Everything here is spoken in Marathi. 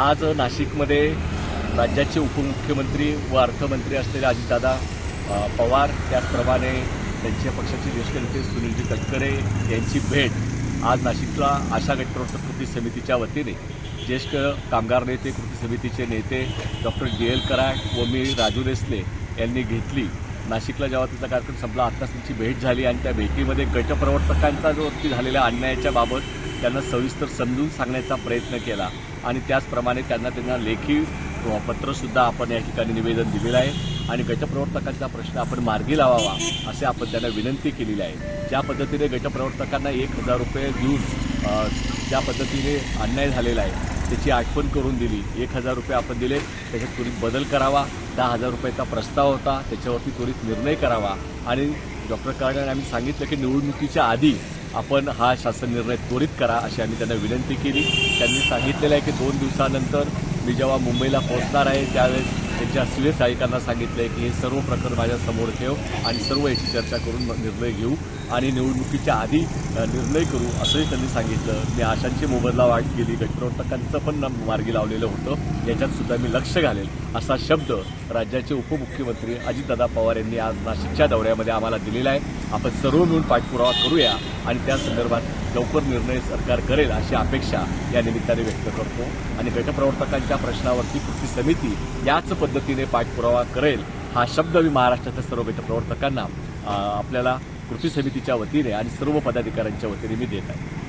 आज नाशिकमध्ये राज्याचे उपमुख्यमंत्री व अर्थमंत्री असलेले अजितदादा पवार त्याचप्रमाणे त्यांच्या पक्षाचे ज्येष्ठ नेते सुनीलजी तटकरे यांची भेट आज नाशिकला आशा गटप्रवर्तक कृती समितीच्या वतीने. ज्येष्ठ कामगार नेते कृती समितीचे नेते डॉक्टर डी एल कराड व मी राजू देसले यांनी घेतली. नाशिकला जेव्हा तिचा कार्यक्रम संपला आत्ताच त्यांची भेट झाली आणि त्या भेटीमध्ये गटप्रवर्तकांचा जो वरती झालेल्या अन्यायाच्या बाबत त्यांना सविस्तर समजून सांगण्याचा प्रयत्न केला. आणि त्याचप्रमाणे त्यांना त्यांना लेखी पत्रसुद्धा आपण या ठिकाणी निवेदन दिलेलं आहे. आणि गटप्रवर्तकांचा प्रश्न आपण मार्गी लावावा असे आपण त्यांना विनंती केलेली आहे. ज्या पद्धतीने गटप्रवर्तकांना एक हजार रुपये देऊन ज्या पद्धतीने अन्याय झालेला आहे त्याची आठवण करून दिली एक हजार रुपये आपण दिले त्याच्यात त्वरित बदल करावा दहा हजार रुपयाचा प्रस्ताव होता त्याच्यावरती त्वरित निर्णय करावा. आणि डॉक्टर कराडांनी आम्ही सांगितलं की निवडणुकीच्या आधी आपण हा शासन निर्णय त्वरित करा अशी आम्ही त्यांना विनंती केली. त्यांनी सांगितलेलं आहे की दोन दिवसानंतर मी जेव्हा मुंबईला पोहोचणार आहे त्यावेळेस त्यांच्या सुरेश आयुक्तांना सांगितलं आहे की हे सर्व प्रकरण माझ्यासमोर ठेव आणि सर्व याची चर्चा करून मग निर्णय घेऊ आणि निवडणुकीच्या आधी निर्णय करू असंही त्यांनी सांगितलं. मी आशांची मोबदला वाट केली. गटप्रवर्तकांचं पण मार्गी लावलेलं होतं. याच्यात सुद्धा मी लक्ष घालेल असा शब्द राज्याचे उपमुख्यमंत्री अजितदादा पवार यांनी आज नाशिकच्या दौऱ्यामध्ये आम्हाला दिलेला आहे. आपण सर्व मिळून पाठपुरावा करूया आणि त्या संदर्भात लवकर निर्णय सरकार करेल अशी अपेक्षा या निमित्ताने व्यक्त करतो. आणि गटप्रवर्तकांच्या प्रश्नावरती कृती समिती याच पद्धतीने पाठपुरावा करेल हा शब्द मी महाराष्ट्रातल्या सर्व गटप्रवर्तकांना आपल्याला कृती समितीच्या वतीने आणि सर्व पदाधिकाऱ्यांच्या वतीने मी देत आहे.